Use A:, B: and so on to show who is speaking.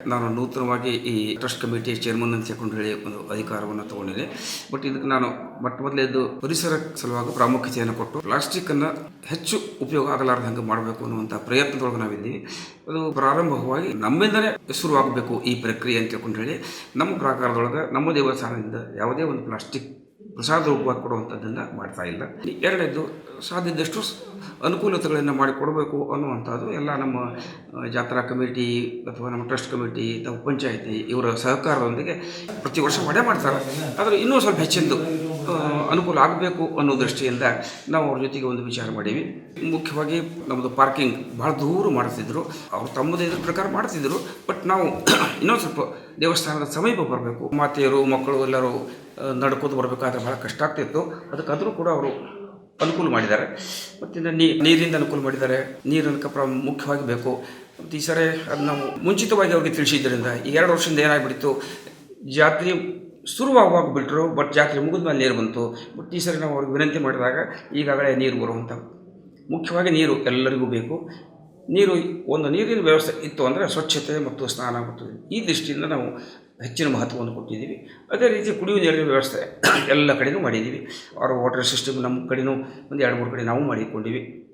A: ನಾನು ನೂತನವಾಗಿ ಈ ಟ್ರಸ್ಟ್ ಕಮಿಟಿ ಚೇರ್ಮನ್ ಅಂತ ಹೇಳ್ಕೊಂಡು ಹೇಳಿ ಒಂದು ಅಧಿಕಾರವನ್ನು ತಗೊಂಡಿದೆ ಬಟ್ ಇದಕ್ಕೆ ನಾನು ಮೊಟ್ಟ ಮೊದಲೇದು ಪರಿಸರ ಸಲುವಾಗಿ ಪ್ರಾಮುಖ್ಯತೆಯನ್ನು ಕೊಟ್ಟು ಪ್ಲಾಸ್ಟಿಕ್ಕನ್ನು ಹೆಚ್ಚು ಉಪಯೋಗ ಆಗಲಾರ್ದಂಗೆ ಮಾಡಬೇಕು ಅನ್ನುವಂಥ ಪ್ರಯತ್ನದೊಳಗೆ ನಾವಿದ್ದೀವಿ. ಅದು ಪ್ರಾರಂಭವಾಗಿ ನಮ್ಮಿಂದಲೇ ಶುರುವಾಗಬೇಕು ಈ ಪ್ರಕ್ರಿಯೆ ಅಂತ ಹೇಳ್ಕೊಂಡು ಹೇಳಿ ನಮ್ಮ ಪ್ರಾಕಾರದೊಳಗೆ ನಮ್ಮ ದೇವಸ್ಥಾನದಿಂದ ಯಾವುದೇ ಒಂದು ಪ್ಲಾಸ್ಟಿಕ್ ಪ್ರಸಾದ ರೂಪವಾಗಿ ಕೊಡುವಂಥದ್ದನ್ನು ಮಾಡ್ತಾ ಇಲ್ಲ. ಎರಡನೇದು ಸಾಧ್ಯದಷ್ಟು ಅನುಕೂಲತೆಗಳನ್ನು ಮಾಡಿಕೊಡಬೇಕು ಅನ್ನುವಂಥದ್ದು ಎಲ್ಲ ನಮ್ಮ ಜಾತ್ರಾ ಕಮಿಟಿ ಅಥವಾ ನಮ್ಮ ಟ್ರಸ್ಟ್ ಕಮಿಟಿ ಅಥವಾ ಪಂಚಾಯಿತಿ ಇವರ ಸಹಕಾರದೊಂದಿಗೆ ಪ್ರತಿ ವರ್ಷ ಮಾಡೇ ಮಾಡ್ತಾರೆ. ಆದರೆ ಇನ್ನೂ ಸ್ವಲ್ಪ ಹೆಚ್ಚಿಂದು ಅನುಕೂಲ ಆಗಬೇಕು ಅನ್ನೋ ದೃಷ್ಟಿಯಿಂದ ನಾವು ಅವ್ರ ಜೊತೆಗೆ ಒಂದು ವಿಚಾರ ಮಾಡೀವಿ. ಮುಖ್ಯವಾಗಿ ನಮ್ಮದು ಪಾರ್ಕಿಂಗ್ ಭಾಳ ದೂರ ಮಾಡ್ತಿದ್ರು. ಅವ್ರು ತಮ್ಮದೇ ಇದ್ರ ಪ್ರಕಾರ ಮಾಡ್ತಿದ್ರು. ಬಟ್ ನಾವು ಇನ್ನೊಂದು ಸ್ವಲ್ಪ ದೇವಸ್ಥಾನದ ಸಮೀಪ ಬರಬೇಕು. ಮಾತೆಯರು ಮಕ್ಕಳು ಎಲ್ಲರೂ ನಡ್ಕೋದು ಬರಬೇಕಾದ್ರೆ ಭಾಳ ಕಷ್ಟ ಆಗ್ತಿತ್ತು. ಅದಕ್ಕಾದರೂ ಕೂಡ ಅವರು ಅನುಕೂಲ ಮಾಡಿದ್ದಾರೆ. ಮತ್ತು ನೀರಿಂದ ಅನುಕೂಲ ಮಾಡಿದ್ದಾರೆ. ನೀರನ್ನು ಕಪ್ರ ಮುಖ್ಯವಾಗಿ ಬೇಕು. ಮತ್ತು ಈ ಸರಿ ಅದು ನಾವು ಮುಂಚಿತವಾಗಿ ಅವ್ರಿಗೆ ತಿಳಿಸಿದ್ದರಿಂದ ಈ ಎರಡು ವರ್ಷದಿಂದ ಏನಾಗ್ಬಿಟ್ಟಿತ್ತು, ಜಾತ್ರೆ ಶುರುವಾಗುವಾಗ ಬಿಟ್ಟರು ಬಟ್ ಜಾತ್ರೆ ಮುಗಿದ ಮೇಲೆ ನೀರು ಬಂತು. ಬಟ್ ಈ ಸರಿ ನಾವು ಅವ್ರಿಗೆ ವಿನಂತಿ ಮಾಡಿದಾಗ ಈಗಾಗಲೇ ನೀರು ಬರುವಂಥ ಮುಖ್ಯವಾಗಿ ನೀರು ಎಲ್ಲರಿಗೂ ಬೇಕು. ನೀರು, ಒಂದು ನೀರಿನ ವ್ಯವಸ್ಥೆ ಇತ್ತು ಅಂದರೆ ಸ್ವಚ್ಛತೆ ಮತ್ತು ಸ್ನಾನ ಮತ್ತು ಈ ದೃಷ್ಟಿಯಿಂದ ನಾವು ಹೆಚ್ಚಿನ ಮಹತ್ವವನ್ನು ಕೊಟ್ಟಿದ್ದೀವಿ. ಅದೇ ರೀತಿ ಕುಡಿಯುವ ನೀರಿನ ವ್ಯವಸ್ಥೆ ಎಲ್ಲ ಕಡೆಯೂ ಮಾಡಿದ್ದೀವಿ. ಅವರ ವಾಟರ್ ಸಿಸ್ಟಮ್ ನಮ್ಮ ಕಡೆಯೂ ಒಂದು ಎರಡು ಮೂರು ಕಡೆ ನಾವು ಮಾಡಿಕೊಂಡಿವಿ